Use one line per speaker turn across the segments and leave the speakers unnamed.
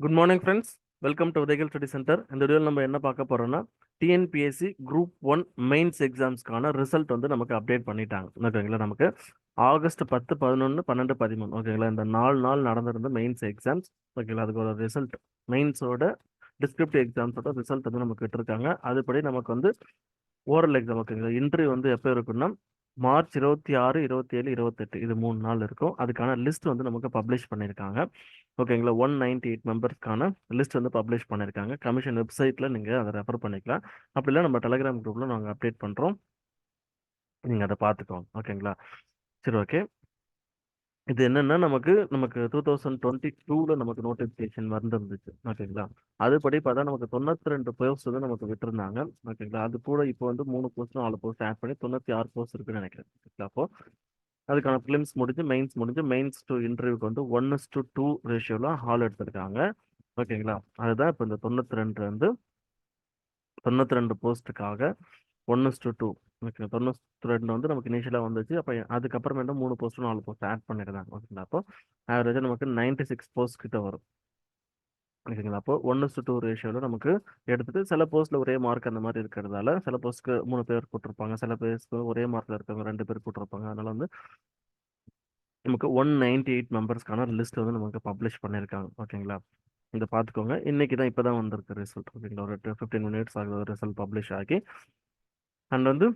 Good morning friends welcome to Udhayakal study centre இந்த வீடியோவில் நம்ம என்ன பார்க்க போகிறோம்னா டிஎன்பிஎஸ்சி குரூப் ஒன் மெயின்ஸ் எக்ஸாம்ஸ்க்கான ரிசல்ட் வந்து நமக்கு அப்டேட் பண்ணிட்டாங்க. ஓகேங்களா நமக்கு ஆகஸ்ட் பத்து பதினொன்று பன்னெண்டு பதிமூணு. ஓகேங்களா இந்த நாலு நாள் நடந்திருந்த மெயின்ஸ் எக்ஸாம்ஸ் ஓகேங்களா அதுக்கு ஒரு ரிசல்ட் மெயின்ஸோட டிஸ்கிரிப்டிவ் எக்ஸாம்ஸோட ரிசல்ட் வந்து நமக்கு விட்டுருக்காங்க. அதுபடி நமக்கு வந்து ஓரல் எக்ஸாம் ஓகேங்களா இன்டர்வியூ வந்து எப்போ இருக்குன்னா மார்ச் இருபத்தி ஆறு இருபத்தி ஏழு இருபத்தெட்டு இது மூணு நாள் இருக்கும். அதுக்கான லிஸ்ட் வந்து நமக்கு பப்ளிஷ் பண்ணியிருக்காங்க. ஓகேங்களா? ஒன் நைன்டி எயிட் மெம்பர்ஸ்க்கான லிஸ்ட் வந்து பப்ளிஷ் பண்ணியிருக்காங்க. கமிஷன் வெப்சைட்டில் நீங்கள் அதை ரெஃபர் பண்ணிக்கலாம். அப்படி நம்ம டெலிகிராம் குரூப்பில் நாங்கள் அப்டேட் பண்ணுறோம் நீங்கள் அதை பார்த்துக்கோங்க. ஓகேங்களா? சரி ஓகே இது என்னன்னா நமக்கு நமக்கு டூ தௌசண்ட் டுவெண்ட்டி டூவில் நமக்கு நோட்டிஃபிகேஷன் வந்துருந்துச்சு. ஓகேங்களா? அதுபடி பார்த்தா நமக்கு தொண்ணூற்றி ரெண்டு போஸ்ட் வந்து நமக்கு விட்டுருந்தாங்க. ஓகேங்களா? அது கூட இப்போ வந்து மூணு போஸ்ட் நாலு போஸ்ட் ஆட் பண்ணி தொண்ணூற்றி ஆறு போஸ்ட் இருக்குன்னு நினைக்கிறேன். ஓகேங்களா? அப்போ அதுக்கான ஃபிலிம்ஸ் முடிஞ்சு மெயின்ஸ் முடிஞ்சு மெயின்ஸ் டு இன்டர்வியூக்கு வந்து ஒன் இஸ் டு டூ ரேஷியோல ஹால் எடுத்திருக்காங்க. ஓகேங்களா? அதுதான் இப்போ இந்த தொண்ணூற்றி ரெண்டு வந்து தொண்ணூற்றி ரெண்டு போஸ்ட்டுக்காக ஒன் டு டூ. ஓகே தொண்ணூற்றி ரெண்டு வந்து நமக்கு இனிஷியலாக வந்துச்சு. அப்போ அதுக்கப்புறமேட்டு மூணு போஸ்ட்டு நாலு போஸ்ட் ஆட் பண்ணியிருந்தாங்க ஓகேங்களா? அப்போ ஆவரேஜாக நமக்கு நைன்டி சிக்ஸ் போஸ்ட் கிட்ட வரும். ஓகேங்களா? அப்போ ஒன் டு டூ ரேஷியோவில் நமக்கு எடுத்துட்டு சில போஸ்ட்டில் ஒரே மார்க் அந்த மாதிரி இருக்கிறதால சில போஸ்ட்க்கு மூணு பேர் கூட்டிருப்பாங்க சில பேருக்கு ஒரே மார்க்கில் இருக்கவங்க ரெண்டு பேர் கூட்டிருப்பாங்க அதனால வந்து நமக்கு ஒன் நைன்டி எயிட் மெம்பர்ஸ்க்கான லிஸ்ட் வந்து நமக்கு பப்ளிஷ் பண்ணியிருக்காங்க ஓகேங்களா? இதை பார்த்துக்கோங்க. இன்னைக்கு தான் இப்போ தான் வந்திருக்கு ரிசல்ட் ஓகேங்களா? ஒரு ஃபிஃப்டீன் மினிட்ஸ் ஆகுது. ரிசல்ட் பப்ளிஷ் ஆகி அண்ட் வந்து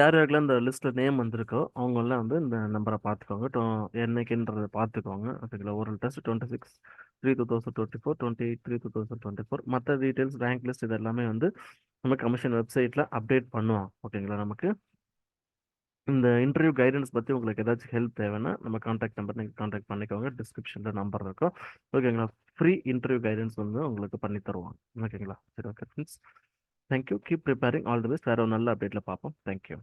யார் யாருக்கெல்லாம் இந்த லிஸ்ட்டில் நேம் வந்திருக்கோ அவங்கெல்லாம் வந்து இந்த நம்பரை பார்த்துக்கோங்க. டொ என்னைக்குன்றதை பார்த்துக்கோங்க. ஓகேங்களா ஒரு test twenty six three two thousand twenty four twenty eight three two thousand twenty four. மற்ற டீட்டெயில்ஸ் ரேங்க் லிஸ்ட் இது எல்லாமே வந்து நம்ம கமிஷன் வெப்சைட்டில் அப்டேட் பண்ணுவோம். ஓகேங்களா நமக்கு? இந்த இன்டர்வியூ கைடன்ஸ் பற்றி உங்களுக்கு ஏதாச்சும் ஹெல்ப் தேவைன்னா நம்ம காண்டாக்ட் நம்பர் நீங்கள் காண்டாக்ட் பண்ணிக்கோங்க. டிஸ்கிரிப்ஷனில் நம்பர் இருக்கும். ஓகேங்களா? ஃப்ரீ இன்டர்வியூ கைடன்ஸ் வந்து உங்களுக்கு பண்ணி தருவாங்க ஓகேங்களா? சரி okay friends. Thank you keep preparing all the best வேறு ஒரு நல்ல அப்டேட்டில் பார்ப்போம். தேங்க்யூ